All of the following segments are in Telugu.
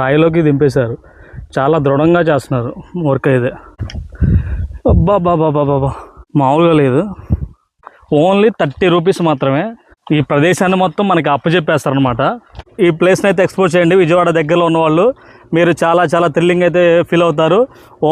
రాయిలోకి దింపేశారు. చాలా దృఢంగా చేస్తున్నారు వర్క్ అయితే అబ్బా బాబా బాబా మామూలుగా లేదు. ఓన్లీ థర్టీ రూపీస్ మాత్రమే. ఈ ప్రదేశాన్ని మొత్తం మనకి అప్పచెప్పేస్తారనమాట ఈ ప్లేస్ని అయితే ఎక్స్ప్లోర్ చేయండి. విజయవాడ దగ్గరలో ఉన్న వాళ్ళు మీరు చాలా చాలా థ్రిల్లింగ్ అయితే ఫీల్ అవుతారు.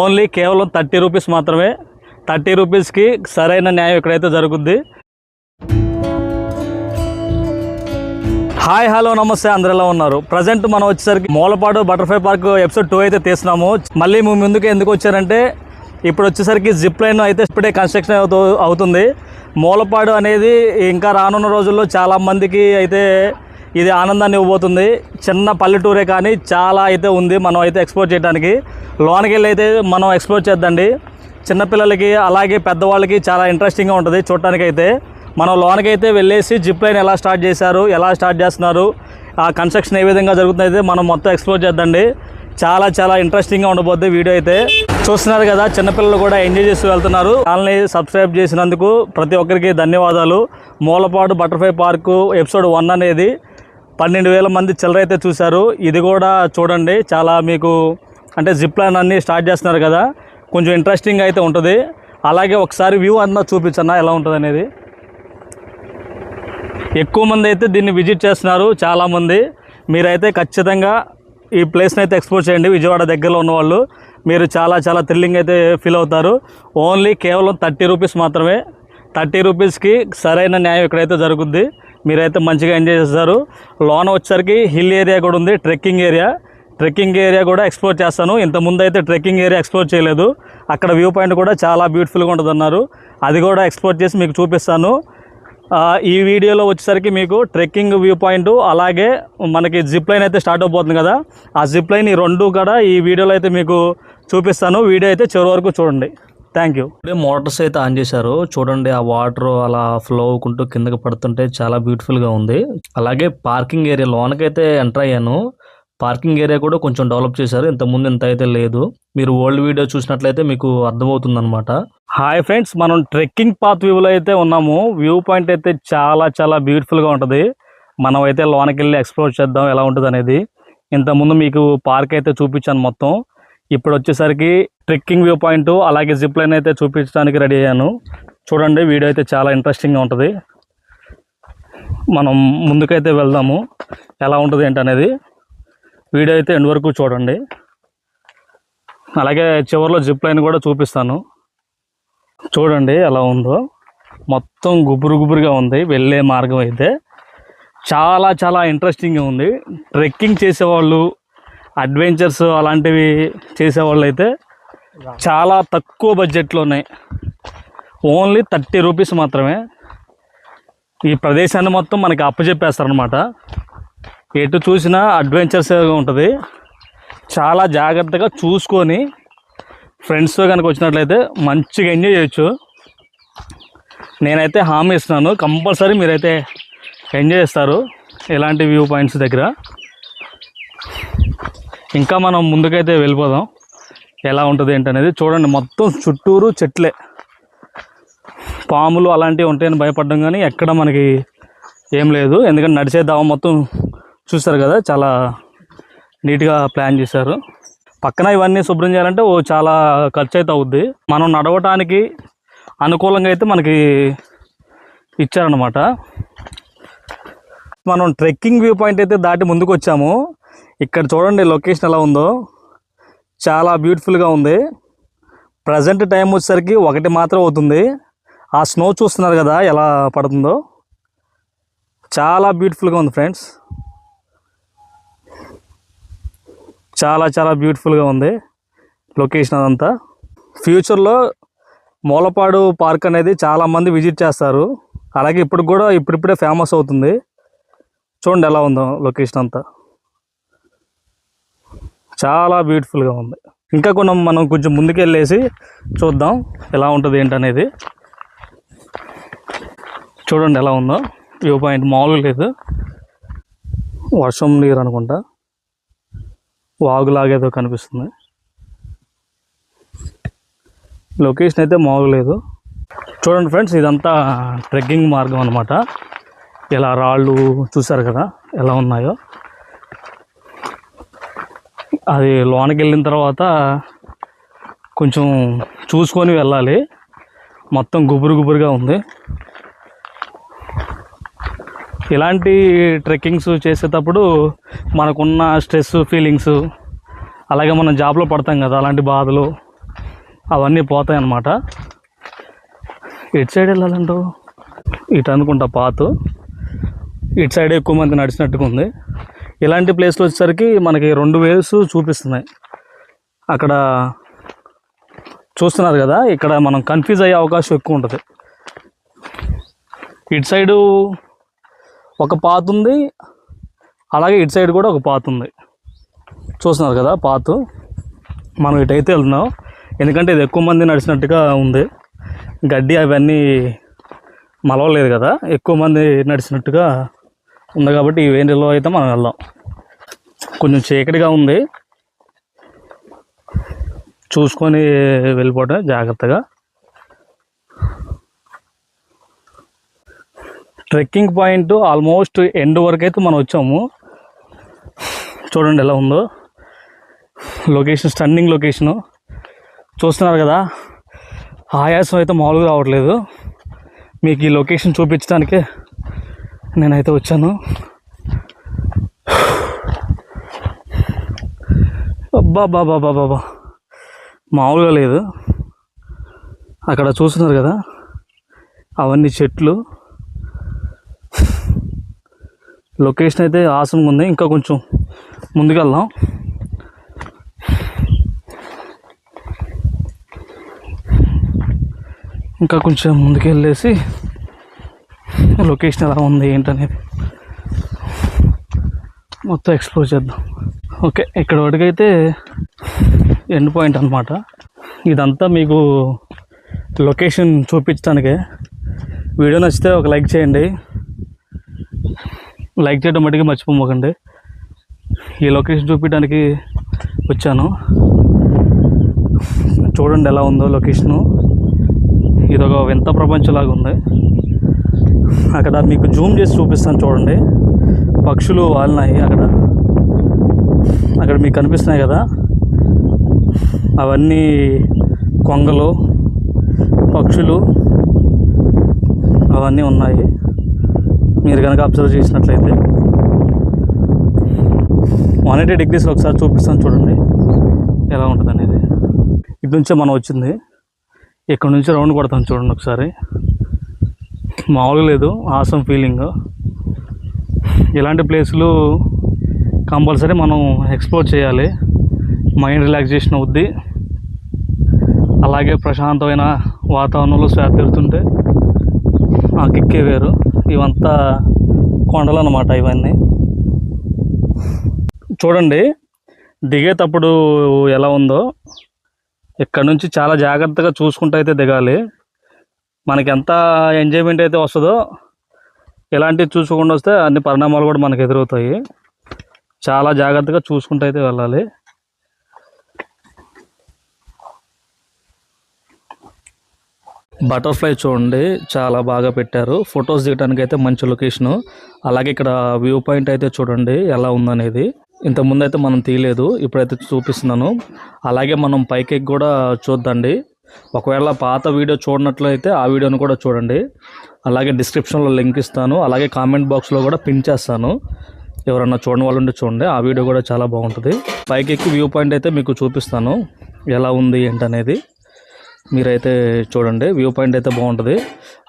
ఓన్లీ కేవలం థర్టీ రూపీస్ మాత్రమే. థర్టీ రూపీస్కి సరైన న్యాయం ఇక్కడైతే జరుగుద్ది. హాయ్ హలో నమస్తే అందరు ఎలా ఉన్నారు? ప్రజెంట్ మనం వచ్చేసరికి Mulapadu butterfly park episode two అయితే తీస్తున్నాము. మళ్ళీ మేము ముందుకు ఎందుకు వచ్చారంటే ఇప్పుడు వచ్చేసరికి జిప్ లైన్ అయితే ఇప్పుడే కన్స్ట్రక్షన్ అవుతుంది. మూలపాడు అనేది ఇంకా రానున్న రోజుల్లో చాలా మందికి అయితే ఇది ఆనందాన్ని ఇవ్వబోతుంది. చిన్న పల్లెటూరే కానీ చాలా అయితే ఉంది మనం అయితే ఎక్స్ప్లోర్ చేయడానికి. లోనికి వెళ్ళి అయితే మనం ఎక్స్ప్లోర్ చేద్దండి. చిన్నపిల్లలకి అలాగే పెద్దవాళ్ళకి చాలా ఇంట్రెస్టింగ్గా ఉంటుంది చూడటానికి అయితే. మనం లోనికి అయితే వెళ్ళేసి జిప్ లైన్ ఎలా స్టార్ట్ చేశారు ఎలా స్టార్ట్ చేస్తున్నారు ఆ కన్స్ట్రక్షన్ ఏ విధంగా జరుగుతుందైతే అయితే మనం మొత్తం ఎక్స్ప్లోర్ చేద్దండి. చాలా చాలా ఇంట్రెస్టింగ్గా ఉండబోద్ది వీడియో అయితే. చూస్తున్నారు కదా చిన్నపిల్లలు కూడా ఎంజాయ్ చేస్తూ వెళ్తున్నారు. ఛానల్ని సబ్స్క్రైబ్ చేసినందుకు ప్రతి ఒక్కరికి ధన్యవాదాలు. Mulapadu butterfly park episode one అనేది పన్నెండు వేల మంది చిల్లర అయితే చూశారు. ఇది కూడా చూడండి చాలా మీకు అంటే జిప్ లైన్ అన్నీ స్టార్ట్ చేస్తున్నారు కదా. కొంచెం ఇంట్రెస్టింగ్ అయితే ఉంటుంది. అలాగే ఒకసారి వ్యూ అన్నా చూపించన్నా ఎలా ఉంటుంది అనేది ఎక్కువ మంది అయితే దీన్ని విజిట్ చేస్తున్నారు చాలామంది మీరైతే ఖచ్చితంగా ఈ ప్లేస్ని అయితే ఎక్స్ప్లోర్ చేయండి విజయవాడ దగ్గరలో ఉన్న వాళ్ళు. మీరు చాలా చాలా థ్రిల్లింగ్ అయితే ఫీల్ అవుతారు. ఓన్లీ కేవలం థర్టీ రూపీస్ మాత్రమే. థర్టీ రూపీస్కి సరైన న్యాయం ఇక్కడైతే జరుగుద్ది. మీరైతే మంచిగా ఎంజాయ్ చేస్తారు. లోన వచ్చేసరికి హిల్ ఏరియా కూడా ఉంది ట్రెక్కింగ్ ఏరియా. ట్రెక్కింగ్ ఏరియా కూడా ఎక్స్ప్లోర్ చేస్తాను. ఇంతకుముందు అయితే ట్రెక్కింగ్ ఏరియా ఎక్స్ప్లోర్ చేయలేదు. అక్కడ వ్యూ పాయింట్ కూడా చాలా బ్యూటిఫుల్గా ఉంటుంది అన్నారు అది కూడా ఎక్స్ప్లోర్ చేసి మీకు చూపిస్తాను. ఈ వీడియోలో వచ్చేసరికి మీకు ట్రెక్కింగ్ వ్యూ పాయింట్ అలాగే మనకి జిప్ లైన్ అయితే స్టార్ట్ అయిపోతుంది కదా. ఆ జిప్ లైన్ ఈ రెండు కూడా ఈ వీడియోలో అయితే మీకు చూపిస్తాను. వీడియో అయితే చివరి వరకు చూడండి. థ్యాంక్ యూ మోటార్స్ అయితే ఆన్ చేశారు. చూడండి ఆ వాటర్ అలా ఫ్లో అవుకుంటూ కిందకి పడుతుంటే చాలా బ్యూటిఫుల్గా ఉంది. అలాగే పార్కింగ్ ఏరియా లోనకైతే ఎంటర్ అయ్యాను. పార్కింగ్ ఏరియా కూడా కొంచెం డెవలప్ చేశారు. ఇంతకుముందు ఇంత అయితే లేదు. మీరు ఓల్డ్ వీడియో చూసినట్లయితే మీకు అర్థమవుతుంది అనమాట హాయ్ ఫ్రెండ్స్ మనం ట్రెక్కింగ్ పాత్ వ్యూలో అయితే ఉన్నాము. వ్యూ పాయింట్ అయితే చాలా చాలా బ్యూటిఫుల్గా ఉంటుంది. మనం అయితే లోనకి వెళ్ళి ఎక్స్ప్లోర్ చేద్దాం. ఎలా ఉంటుంది అనేది ఇంతకుముందు మీకు పార్క్ అయితే చూపించాను మొత్తం. ఇప్పుడు వచ్చేసరికి ట్రెక్కింగ్ వ్యూ పాయింట్ అలాగే జిప్ లైన్ అయితే చూపించడానికి రెడీ అయ్యాను. చూడండి వీడియో అయితే చాలా ఇంట్రెస్టింగ్గా ఉంటుంది. మనం ముందుకైతే వెళ్దాము. ఎలా ఉంటుంది ఏంటనేది. వీడియో అయితే ఎండ్ వరకు చూడండి. అలాగే చివరిలో జిప్ లైన్ కూడా చూపిస్తాను. చూడండి ఎలా ఉందో. మొత్తం గుబురు గుబురుగా ఉంది వెళ్ళే మార్గం అయితే. చాలా చాలా ఇంట్రెస్టింగ్గా ఉంది. ట్రెక్కింగ్ చేసేవాళ్ళు అడ్వెంచర్స్ అలాంటివి చేసేవాళ్ళు అయితే చాలా తక్కువ బడ్జెట్లో ఉన్నాయి. ఓన్లీ థర్టీ రూపీస్ మాత్రమే. ఈ ప్రదేశాన్ని మొత్తం మనకి అప్పచెప్పేస్తారనమాట ఎటు చూసినా అడ్వెంచర్స్ ఉంటుంది. చాలా జాగ్రత్తగా చూసుకొని ఫ్రెండ్స్తో కనుక వచ్చినట్లయితే మంచిగా ఎంజాయ్ చేయొచ్చు. నేనైతే హామీ ఇస్తున్నాను కంపల్సరీ మీరైతే ఎంజాయ్ చేస్తారు ఇలాంటి వ్యూ పాయింట్స్ దగ్గర. ఇంకా మనం ముందుకైతే వెళ్ళిపోదాం. ఎలా ఉంటుంది ఏంటనేది చూడండి. మొత్తం చుట్టూరు చెట్లే. పాములు అలాంటివి ఉంటాయని భయపడ్డం కానీ ఎక్కడ మనకి ఏం లేదు. ఎందుకంటే నడిచే దావ మొత్తం చూస్తారు కదా చాలా నీట్గా ప్లాన్ చేశారు. పక్కన ఇవన్నీ శుభ్రం చేయాలంటే ఓ చాలా ఖర్చు అయితే అవుద్ది. మనం నడవటానికి అనుకూలంగా అయితే మనకి ఇచ్చారనమాట మనం ట్రెక్కింగ్ వ్యూ పాయింట్ అయితే దాటి ముందుకు వచ్చాము. ఇక్కడ చూడండి లొకేషన్ ఎలా ఉందో. చాలా బ్యూటిఫుల్గా ఉంది. ప్రజెంట్ టైం వచ్చేసరికి ఒకటి మాత్రం అవుతుంది. ఆ స్నో చూస్తున్నారు కదా ఎలా పడుతుందో. చాలా బ్యూటిఫుల్గా ఉంది ఫ్రెండ్స్. చాలా చాలా బ్యూటిఫుల్గా ఉంది లొకేషన్ అదంతా. ఫ్యూచర్లో మూలపాడు పార్క్ అనేది చాలామంది విజిట్ చేస్తారు. అలాగే ఇప్పుడు కూడా ఇప్పుడిప్పుడే ఫేమస్ అవుతుంది. చూడండి ఎలా ఉందో లొకేషన్ అంతా. చాలా బ్యూటిఫుల్గా ఉంది. ఇంకా కొన్ని మనం కొంచెం ముందుకెళ్ళేసి చూద్దాం ఎలా ఉంటుంది ఏంటనేది. చూడండి ఎలా ఉందో వ్యూ పాయింట్ మామూలుగా లేదు. వర్షం నీరు అనుకుంటా. వాగులాగేదో కనిపిస్తుంది. లొకేషన్ అయితే మాగలేదు చూడండి ఫ్రెండ్స్ ఇదంతా ట్రెక్కింగ్ మార్గం అనమాట ఇలా రాళ్ళు చూసారు కదా ఎలా ఉన్నాయో. అది లోనకి వెళ్ళిన తర్వాత కొంచెం చూసుకొని వెళ్ళాలి. మొత్తం గుబురు గుబురుగా ఉంది. ఇలాంటి ట్రెక్కింగ్స్ చేసేటప్పుడు మనకున్న స్ట్రెస్ ఫీలింగ్స్ అలాగే మనం జాబ్లో పడతాం కదా అలాంటి బాధలు అవన్నీ పోతాయి అన్నమాట. ఇటు సైడ్ వెళ్ళాలంటూ? ఇటు అనుకుంటా పాత. ఇటు సైడ్ ఎక్కువ మంది నడిచినట్టుగా ఉంది ఇలాంటి ప్లేస్లో వచ్చేసరికి మనకి రెండు వేవ్స్ చూపిస్తున్నాయి. అక్కడ చూస్తున్నారు కదా ఇక్కడ మనం కన్ఫ్యూజ్ అయ్యే అవకాశం ఎక్కువ ఉంటుంది. ఇటు సైడు ఒక పాత ఉంది. అలాగే ఇటు సైడ్ కూడా ఒక పాత ఉంది. చూస్తున్నారు కదా పాత? మనం ఇటైతే వెళ్తున్నాం. ఎందుకంటే ఇది ఎక్కువ మంది నడిచినట్టుగా ఉంది. గడ్డి అవన్నీ మలవలేదు కదా. ఎక్కువ మంది నడిచినట్టుగా ఉంది కాబట్టి ఈ వేడిలో అయితే మనం వెళ్దాం. కొంచెం చీకటిగా ఉంది. చూసుకొని వెళ్ళిపోవటం జాగ్రత్తగా. ట్రెక్కింగ్ పాయింట్ ఆల్మోస్ట్ ఎండ్ వరకు అయితే మనం వచ్చాము. చూడండి ఎలా ఉందో. Location stunning location. చూస్తున్నారు కదా ఆయాసం అయితే మామూలుగా రావట్లేదు. మీకు ఈ లొకేషన్ చూపించడానికే నేనైతే వచ్చాను. అబ్బా బాబా బాబా బాబా మామూలుగా లేదు. అక్కడ చూస్తున్నారు కదా అవన్నీ చెట్లు. లొకేషన్ అయితే ఆసంగా ఉంది. ఇంకా కొంచెం ముందుకెళ్దాం. ఇంకా కొంచెం ముందుకెళ్ళేసి లొకేషన్ ఎలా ఉంది ఏంటనేది మొత్తం ఎక్స్ప్లోర్ చేద్దాం. ఓకే ఇక్కడ వరకైతే ఎండ్ పాయింట్ అనమాట ఇదంతా మీకు లొకేషన్ చూపించడానికే. వీడియో నచ్చితే ఒక లైక్ చేయండి. లైక్ చేయడం మటుకు మర్చిపోమకండి. ఈ లొకేషన్ చూపించడానికి వచ్చాను. చూడండి ఎలా ఉందో లొకేషను. ఇదొక వింత ప్రపంచంలాగా ఉంది. అక్కడ మీకు జూమ్ చేసి చూపిస్తాను చూడండి. పక్షులు వాలినాయి అక్కడ. అక్కడ మీకు కనిపిస్తున్నాయి కదా. అవన్నీ కొంగలు పక్షులు అవన్నీ ఉన్నాయి. మీరు కనుక అబ్జర్వ్ చేసినట్లయితే వన్ ఎయిటీ డిగ్రీస్లో ఒకసారి చూపిస్తాను చూడండి. ఎలా ఉంటుంది అనేది. ఇటు నుంచే మనం వచ్చింది. ఇక్కడ నుంచి రౌండ్ కొడతాను చూడండి ఒకసారి. మామూలుగా లేదు. Awesome feeling. ఇలాంటి ప్లేసులు కంపల్సరీ మనం ఎక్స్ప్లోర్ చేయాలి. మైండ్ రిలాక్సేషన్ అవుద్ది. అలాగే ప్రశాంతమైన వాతావరణంలో శ్వాస తీరుతుంటే ఆ కిక్కే వేరు. ఇవంతా కొండలు అన్నమాట ఇవన్నీ. చూడండి దిగేటప్పుడు ఎలా ఉందో. ఇక్కడ నుంచి చాలా జాగ్రత్తగా చూసుకుంటూ అయితే దిగాలి. మనకి ఎంత ఎంజాయ్మెంట్ అయితే వస్తుందో ఇలాంటివి చూసుకోకుండా వస్తే అన్ని పరిణామాలు కూడా మనకు ఎదురవుతాయి. చాలా జాగ్రత్తగా చూసుకుంటూ అయితే వెళ్ళాలి. బటర్ఫ్లై చూడండి చాలా బాగా పెట్టారు. ఫొటోస్ దిగడానికి అయితే మంచి లొకేషను. అలాగే ఇక్కడ వ్యూ పాయింట్ అయితే చూడండి ఎలా ఉందనేది. ఇంతకుముందు అయితే మనం తీయలేదు ఇప్పుడైతే చూపిస్తున్నాను. అలాగే మనం పైకి ఎక్కి కూడా చూద్దండి. ఒకవేళ పాత వీడియో చూడనట్లయితే ఆ వీడియోను కూడా చూడండి. అలాగే డిస్క్రిప్షన్లో లింక్ ఇస్తాను. అలాగే కామెంట్ బాక్స్లో కూడా పిన్ చేస్తాను. ఎవరన్నా చూడని వాళ్ళు ఉంటే చూడండి ఆ వీడియో కూడా చాలా బాగుంటుంది. పైకి ఎక్కి వ్యూ పాయింట్ అయితే మీకు చూపిస్తాను ఎలా ఉంది ఏంటనేది. మీరైతే చూడండి వ్యూ పాయింట్ అయితే బాగుంటుంది.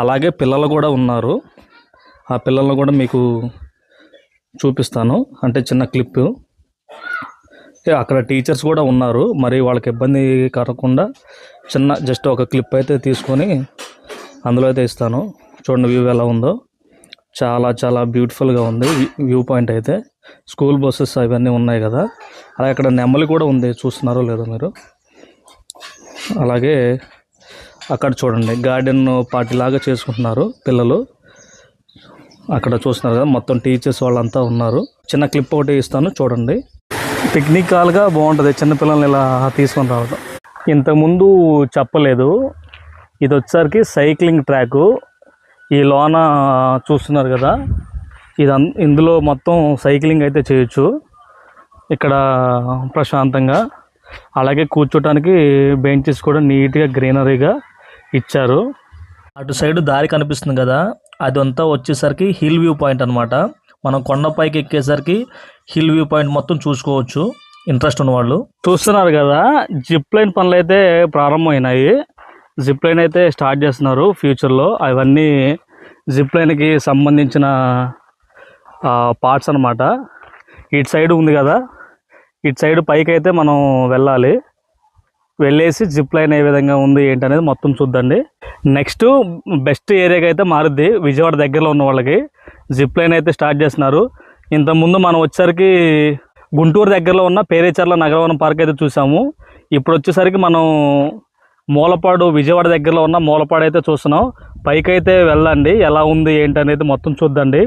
అలాగే పిల్లలు కూడా ఉన్నారు. ఆ పిల్లలను కూడా మీకు చూపిస్తాను. అంటే చిన్న క్లిప్పు అక్కడ టీచర్స్ కూడా ఉన్నారు. మరి వాళ్ళకి ఇబ్బంది కలగకుండా చిన్న జస్ట్ ఒక క్లిప్ అయితే తీసుకొని అందులో అయితే ఇస్తాను. చూడండి వ్యూ ఎలా ఉందో. చాలా చాలా బ్యూటిఫుల్గా ఉంది వ్యూ పాయింట్ అయితే. స్కూల్ బస్సెస్ అవన్నీ ఉన్నాయి కదా. అలాగే అక్కడ నెమ్మలి కూడా ఉంది. చూస్తున్నారో లేదో మీరు? అలాగే అక్కడ చూడండి గార్డెన్ పార్టీ లాగా చేసుకుంటున్నారు పిల్లలు. అక్కడ చూస్తున్నారు కదా మొత్తం టీచర్స్ వాళ్ళంతా ఉన్నారు. చిన్న క్లిప్ ఒకటి ఇస్తాను చూడండి. టెక్నికల్గా బాగుంటుంది చిన్నపిల్లల్ని ఇలా తీసుకొని రావడం. ఇంతకుముందు చెప్పలేదు. ఇది వచ్చేసరికి సైక్లింగ్ ట్రాకు. ఈ లోన చూస్తున్నారు కదా ఇది ఇందులో మొత్తం సైక్లింగ్ అయితే చేయొచ్చు. ఇక్కడ ప్రశాంతంగా. అలాగే కూర్చోటానికి బెంచెస్ కూడా నీట్గా గ్రీనరీగా ఇచ్చారు. అటు సైడ్ దారి కనిపిస్తుంది కదా అదంతా వచ్చేసరికి హిల్ వ్యూ పాయింట్ అనమాట మనం కొండపైకి ఎక్కేసరికి హిల్ వ్యూ పాయింట్ మొత్తం చూసుకోవచ్చు ఇంట్రెస్ట్ ఉన్నవాళ్ళు చూస్తున్నారు కదా జిప్ లైన్ పనులు అయితే ప్రారంభమైనాయి. జిప్ లైన్ అయితే స్టార్ట్ చేస్తున్నారు ఫ్యూచర్లో. అవన్నీ జిప్ లైన్కి సంబంధించిన పార్ట్స్ అన్నమాట. ఇటు సైడ్ ఉంది కదా ఇటు సైడ్ పైకి అయితే మనం వెళ్ళాలి. వెళ్ళేసి జిప్ లైన్ ఏ విధంగా ఉంది ఏంటి అనేది మొత్తం చూద్దండి. నెక్స్ట్ బెస్ట్ ఏరియాకి అయితే మారుద్ది విజయవాడ దగ్గరలో ఉన్న వాళ్ళకి. జిప్ లైన్ అయితే స్టార్ట్ చేస్తున్నారు. ఇంతకుముందు మనం వచ్చేసరికి గుంటూరు దగ్గరలో ఉన్న పేరేచర్ల నగరవనం పార్క్ అయితే చూసాము. ఇప్పుడు వచ్చేసరికి మనం మూలపాడు విజయవాడ దగ్గరలో ఉన్న మూలపాడు అయితే చూస్తున్నాం. పైకి అయితే వెళ్ళండి ఎలా ఉంది ఏంటి అనేది మొత్తం చూద్దండి.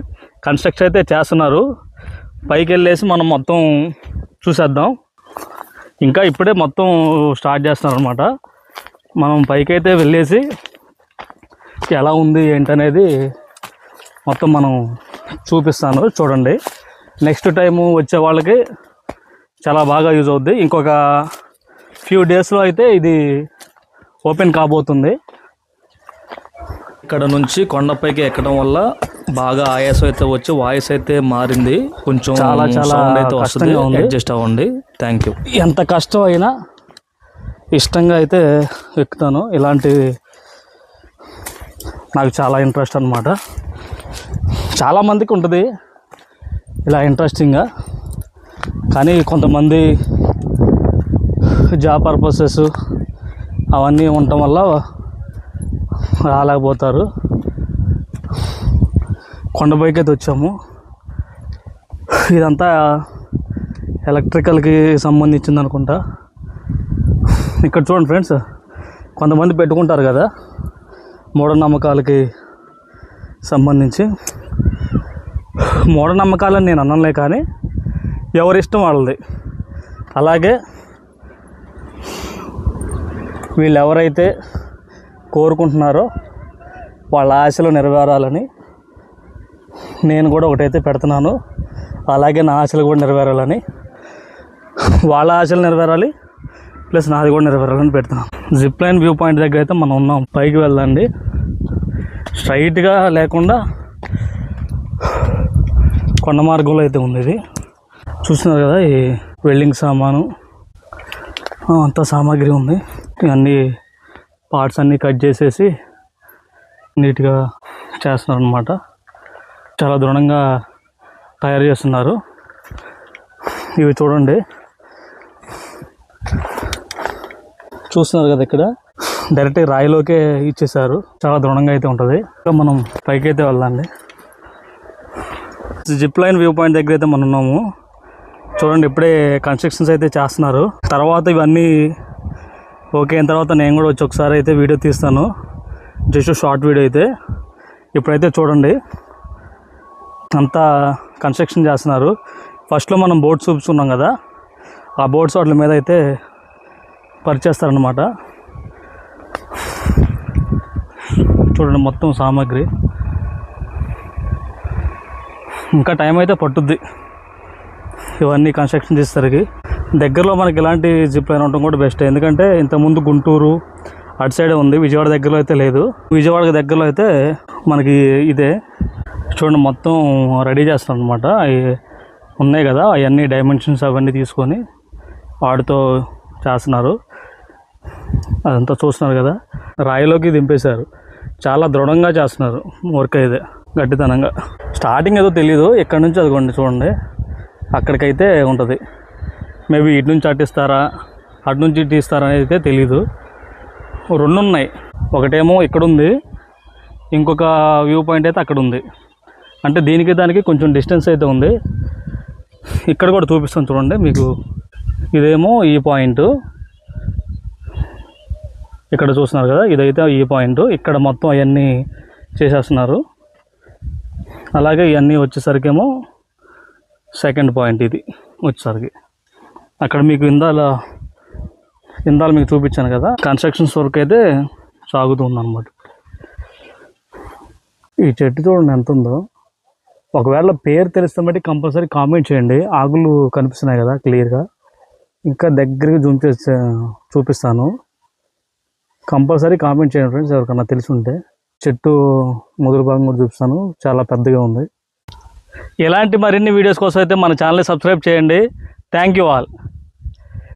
కన్స్ట్రక్షన్ అయితే చేస్తున్నారు. పైకి వెళ్ళేసి మనం మొత్తం చూసేద్దాం. ఇంకా ఇప్పుడే మొత్తం స్టార్ట్ చేస్తున్నారు అనమాట మనం పైకైతే వెళ్ళేసి ఎలా ఉంది ఏంటనేది మొత్తం మనం చూపిస్తాను. చూడండి. నెక్స్ట్ టైము వచ్చే వాళ్ళకి చాలా బాగా యూజ్ అవుద్ది. ఇంకొక ఫ్యూ డేస్లో అయితే ఇది ఓపెన్ కాబోతుంది. ఇక్కడ నుంచి కొండపైకి ఎక్కడం వల్ల బాగా ఆయాసం అయితే వచ్చి వాయిస్ అయితే మారింది. కొంచెం చాలా చాలా కష్టంగా ఉంది. అడ్జస్ట్ అవ్వండి. థ్యాంక్ యూ ఎంత కష్టం అయినా ఇష్టంగా అయితే ఎక్కుతాను. ఇలాంటి నాకు చాలా ఇంట్రెస్ట్ అనమాట చాలామందికి ఉంటుంది ఇలా ఇంట్రెస్టింగ్గా కానీ కొంతమంది జాబ్ పర్పసెస్ అవన్నీ ఉండటం వల్ల రాలేకపోతారు. కొండపైకి అయితే వచ్చాము. ఇదంతా ఎలక్ట్రికల్కి సంబంధించింది అనుకుంటా. ఇక్కడ చూడండి ఫ్రెండ్స్ కొంతమంది పెట్టుకుంటారు కదా మూఢనమ్మకాలకి సంబంధించి. మూఢనమ్మకాలని నేను అనలే కానీ ఎవరి ఇష్టం వాళ్ళది. అలాగే వీళ్ళు ఎవరైతే కోరుకుంటున్నారో వాళ్ళ ఆశలు నెరవేరాలని నేను కూడా ఒకటైతే పెడుతున్నాను. అలాగే నా ఆశలు కూడా నెరవేరాలని. వాళ్ళ ఆశలు నెరవేరాలి ప్లస్ నాది కూడా నెరవేరాలని పెడుతున్నాను. జిప్ లైన్ వ్యూ పాయింట్ దగ్గర అయితే మనం ఉన్నాం. పైకి వెళ్ళండి. స్ట్రైట్గా లేకుండా కొండ మార్గంలో అయితే ఉంది ఇది. చూస్తున్నారు కదా ఈ వెల్డింగ్ సామాను. అంత సామాగ్రి ఉంది. ఇవన్నీ పార్ట్స్ అన్నీ కట్ చేసేసి నీట్గా చేస్తున్నారు అనమాట చాలా దృఢంగా తయారు చేస్తున్నారు. ఇవి చూడండి. చూస్తున్నారు కదా ఇక్కడ? డైరెక్ట్ రాయిలోకే ఇచ్చేసారు చాలా దృఢంగా అయితే ఉంటుంది. ఇంకా మనం పైకి అయితే వెళ్ళండి జిప్ లైన్ వ్యూ పాయింట్ దగ్గర అయితే మనం ఉన్నాము. చూడండి ఇప్పుడే కన్స్ట్రక్షన్స్ అయితే చేస్తున్నారు. తర్వాత ఇవన్నీ ఓకే అయిన తర్వాత నేను కూడా వచ్చి ఒకసారి అయితే వీడియో తీస్తాను. జస్ట్ షార్ట్ వీడియో అయితే. ఇప్పుడైతే చూడండి. అంతా కన్స్ట్రక్షన్ చేస్తున్నారు. ఫస్ట్లో మనం బోర్డ్స్ చూపించుకున్నాం కదా ఆ బోర్డ్స్ వాటి మీద అయితే పరిచేస్తారనమాట చూడండి మొత్తం సామాగ్రి. ఇంకా టైం అయితే పట్టుద్ది. ఇవన్నీ కన్స్ట్రక్షన్ చేసేసరికి. దగ్గరలో మనకి ఇలాంటి జిప్ లైన్ ఉండటం కూడా బెస్ట్ ఎందుకంటే ఇంతకుముందు గుంటూరు అటు సైడే ఉంది విజయవాడ దగ్గరలో అయితే లేదు. విజయవాడ దగ్గరలో అయితే మనకి ఇదే. చూడండి మొత్తం రెడీ చేస్తాం అనమాట ఉన్నాయి కదా అవన్నీ డైమెన్షన్స్ అవన్నీ తీసుకొని వాటితో చేస్తున్నారు. అదంతా చూస్తున్నారు కదా. రాయిలోకి దింపేశారు. చాలా దృఢంగా చేస్తున్నారు వర్క్ అయితే గట్టితనంగా. స్టార్టింగ్ ఏదో తెలీదు ఇక్కడ నుంచి అదిగోండి చూడండి. అక్కడికైతే ఉంటుంది. మేబీ ఇటు నుంచి అట్టిస్తారా అటు నుంచి ఇటు ఇస్తారా అనేది అయితే తెలీదు. రెండు ఉన్నాయి. ఒకటేమో ఇక్కడ ఉంది ఇంకొక వ్యూ పాయింట్ అయితే అక్కడ ఉంది. అంటే దీనికి దానికి కొంచెం డిస్టెన్స్ అయితే ఉంది. ఇక్కడ కూడా చూపిస్తాను చూడండి మీకు. ఇదేమో ఈ పాయింట్. ఇక్కడ చూస్తున్నారు కదా ఇదైతే ఈ పాయింట్. ఇక్కడ మొత్తం అవన్నీ చేసేస్తున్నారు. అలాగే ఇవన్నీ వచ్చేసరికేమో సెకండ్ పాయింట్ ఇది వచ్చేసరికి. అక్కడ మీకు ఇందాల ఇందాల మీకు చూపించాను కదా. కన్స్ట్రక్షన్స్ వర్క్ అయితే సాగుతుంది అనమాట ఈ చెట్టు చూడండి ఎంత ఉందో. ఒకవేళ పేరు తెలిస్తే బట్టి కంపల్సరీ కామెంట్ చేయండి. ఆకులు కనిపిస్తున్నాయి కదా క్లియర్గా ఇంకా దగ్గరగా జూమ్ చేసి చూపిస్తాను. కంపల్సరీ కామెంట్ చేయండి ఫ్రెండ్స్ ఎవరికన్నా తెలిసి ఉంటే. చెట్టు ముదురు భాగం కూడా చూపిస్తాను. చాలా పెద్దగా ఉంది. ఇలాంటి మరిన్ని వీడియోస్ కోసం అయితే మన ఛానల్ని సబ్స్క్రైబ్ చేయండి. Thank you all.